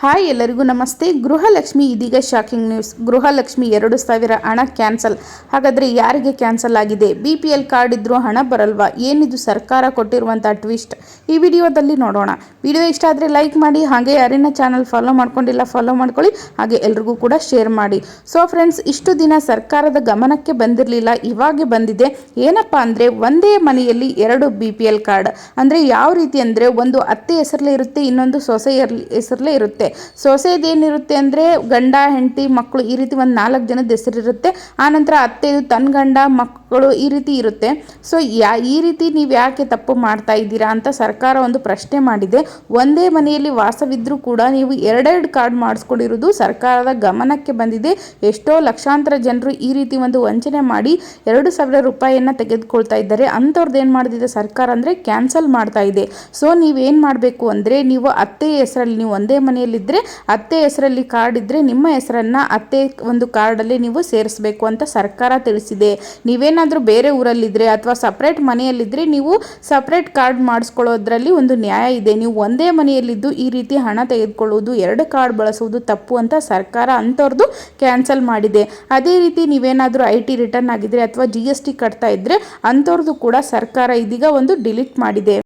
Hi ಎಲ್ಲರಿಗೂ ನಮಸ್ತೆ. ಗೃಹಲಕ್ಷ್ಮಿ ಇದೀಗ ಶಾಕಿಂಗ್ ನ್ಯೂಸ್ ಗೃಹಲಕ್ಷ್ಮಿ ಎರಡು ಸಾವಿರ ಹಣ ಕ್ಯಾನ್ಸಲ್ ಹಾಗಾದರೆ ಯಾರಿಗೆ ಕ್ಯಾನ್ಸಲ್ ಆಗಿದೆ? ಬಿ ಪಿ ಎಲ್ ಕಾರ್ಡ್ ಇದ್ದರೂ ಹಣ ಬರಲ್ವಾ? ಏನಿದು ಸರ್ಕಾರ ಕೊಟ್ಟಿರುವಂಥ ಟ್ವಿಸ್ಟ್ ಈ ವಿಡಿಯೋದಲ್ಲಿ ನೋಡೋಣ. ವಿಡಿಯೋ ಇಷ್ಟ ಆದರೆ ಲೈಕ್ ಮಾಡಿ, ಹಾಗೆ ಯಾರಿನ ಚಾನಲ್ ಫಾಲೋ ಮಾಡ್ಕೊಂಡಿಲ್ಲ ಫಾಲೋ ಮಾಡ್ಕೊಳ್ಳಿ, ಹಾಗೆ ಎಲ್ರಿಗೂ ಕೂಡ ಶೇರ್ ಮಾಡಿ. ಸೊ ಫ್ರೆಂಡ್ಸ್ ಇಷ್ಟು ದಿನ ಸರ್ಕಾರದ ಗಮನಕ್ಕೆ ಬಂದಿರಲಿಲ್ಲ, ಇವಾಗೆ ಬಂದಿದೆ. ಏನಪ್ಪ ಅಂದರೆ ಒಂದೇ ಮನೆಯಲ್ಲಿ ಎರಡು ಬಿ ಪಿ ಎಲ್ ಕಾರ್ಡ್ ಅಂದರೆ ಯಾವ ರೀತಿ ಅಂದರೆ ಒಂದು ಅತ್ತೆ ಹೆಸರಲ್ಲೇ ಇರುತ್ತೆ, ಇನ್ನೊಂದು ಸೊಸೆ ಹೆಸರಲ್ಲೇ ಇರುತ್ತೆ. ಸೊಸೆದು ಏನಿರುತ್ತೆ ಅಂದರೆ ಗಂಡ, ಹೆಂಡತಿ ಮಕ್ಕಳು ಈ ರೀತಿ ಒಂದು ನಾಲ್ಕು ಜನದ ಹೆಸರಿರುತ್ತೆ. ಆನಂತರ ಅತ್ತೆದು ತನ್ನ ಗಂಡ, ಮಕ್ಕಳು ಈ ರೀತಿ ಇರುತ್ತೆ. ಸೊ ಯಾ, ಈ ರೀತಿ ನೀವು ಯಾಕೆ ತಪ್ಪು ಮಾಡ್ತಾ ಇದ್ದೀರಾ ಅಂತ ಸರ್ಕಾರ ಒಂದು ಪ್ರಶ್ನೆ ಮಾಡಿದೆ. ಒಂದೇ ಮನೆಯಲ್ಲಿ ವಾಸವಿದ್ದರೂ ಕೂಡ ನೀವು ಎರಡೆರಡು ಕಾರ್ಡ್ ಮಾಡಿಸ್ಕೊಂಡಿರೋದು ಸರ್ಕಾರದ ಗಮನಕ್ಕೆ ಬಂದಿದೆ. ಎಷ್ಟೋ ಲಕ್ಷಾಂತರ ಜನರು ಈ ರೀತಿ ಒಂದು ವಂಚನೆ ಮಾಡಿ ಎರಡು ಸಾವಿರ ರೂಪಾಯಿಯನ್ನು ತೆಗೆದುಕೊಳ್ತಾ ಇದ್ದಾರೆ. ಅಂಥವ್ರದ್ದು ಏನು ಮಾಡಿದೆ ಸರ್ಕಾರ ಅಂದರೆ ಕ್ಯಾನ್ಸಲ್ ಮಾಡ್ತಾ ಇದೆ. ಸೊ ನೀವೇನು ಮಾಡಬೇಕು ಅಂದರೆ ನೀವು ಅತ್ತೆ ಹೆಸರಲ್ಲಿ ನೀವು ಒಂದೇ ಮನೆಯಲ್ಲಿದ್ದರೆ ಅತ್ತೆ ಹೆಸರಲ್ಲಿ ಕಾರ್ಡ್ ಇದ್ದರೆ ನಿಮ್ಮ ಹೆಸರನ್ನು ಅತ್ತೆ ಒಂದು ಕಾರ್ಡಲ್ಲಿ ನೀವು ಸೇರಿಸಬೇಕು ಅಂತ ಸರ್ಕಾರ ತಿಳಿಸಿದೆ. ನೀವೇನಾದರೂ ಬೇರೆ ಊರಲ್ಲಿದ್ದರೆ ಅಥವಾ ಸಪ್ರೇಟ್ ಮನೆಯಲ್ಲಿದ್ದರೆ ನೀವು ಸಪ್ರೇಟ್ ಕಾರ್ಡ್ ಮಾಡಿಸ್ಕೊಳ್ಳೋದ್ರಲ್ಲಿ ಒಂದು ನ್ಯಾಯ ಇದೆ. ನೀವು ಒಂದೇ ಮನೆಯಲ್ಲಿದ್ದು ಈ ರೀತಿ ಹಣ ತೆಗೆದುಕೊಳ್ಳುವುದು, ಎರಡು ಕಾರ್ಡ್ ಬಳಸುವುದು ತಪ್ಪು ಅಂತ ಸರ್ಕಾರ ಅಂಥವ್ರದ್ದು ಕ್ಯಾನ್ಸಲ್ ಮಾಡಿದೆ. ಅದೇ ರೀತಿ ನೀವೇನಾದರೂ ಐ ಟಿ ರಿಟರ್ನ್ ಆಗಿದ್ರೆ ಅಥವಾ ಜಿ ಎಸ್ ಟಿ ಕಟ್ತಾ ಇದ್ದರೆ ಅಂಥವ್ರದ್ದು ಕೂಡ ಸರ್ಕಾರ ಇದೀಗ ಒಂದು ಡಿಲೀಟ್ ಮಾಡಿದೆ.